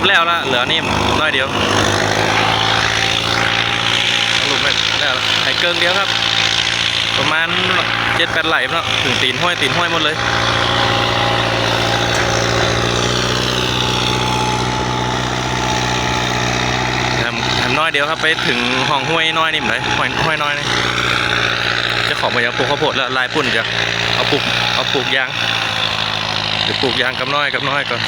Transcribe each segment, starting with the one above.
อบแล้วละเหลือนี่น้อยเดียวหลุมไม่แล้วไอ้เกิงเดียวครับ ประมาณเจ็ดแปดไหลเนาะถึงตีนห้อยตีนห้อยหมดเลยทำทำน้อยเดียวครับไปถึงห้องห้วยน้อยนี่เหมือนไรห้วยห้วยน้อยนี่จะของมายังปลูกข้าวโพดแล้วลายปุ่นจะเอาปลูกเอาปลูกยางเดี๋ยวปลูกยางกับน้อยกับน้อยก่อน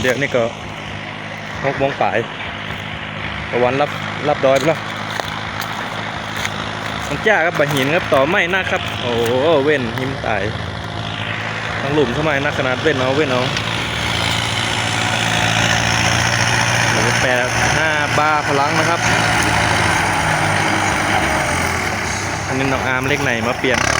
เดี๋ยวนี่ก็หกโมงป่ายตะวันรับรับดอยไปแล้วมันจ้าครับบะหินครับต่อไม้นะครับ โอ้เว้นหิมตายทั้งหลุมทำไมนักขนาดเว้นเอาเว้นเอาโอ้โหแปดห้าบาพลังนะครับ อันนี้น้องอาร์มเล็กไหนมาเปลี่ยนครับ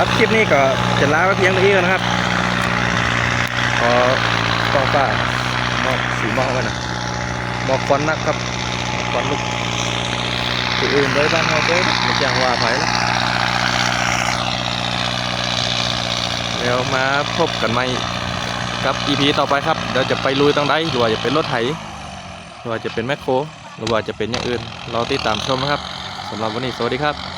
สำหรับคลิปนี้ก็จะลาไว้เพียงเท่านี้ก่อนนะครับขอต้องป้ามอบสีมอบไว้นะมอบควันนักครับควันลูกที่อื่นเลยบ้านเราก็ไม่จ้างว่าไผแล้วเดี๋ยวมาพบกันใหม่กับ EP ต่อไปครับเดี๋ยวจะไปลุยตรงใดหรือว่าจะเป็นรถไถหรือว่าจะเป็นแมคโครหรือว่าจะเป็นอย่างอื่น เราติดตามชมนะครับสำหรับวันนี้สวัสดีครับ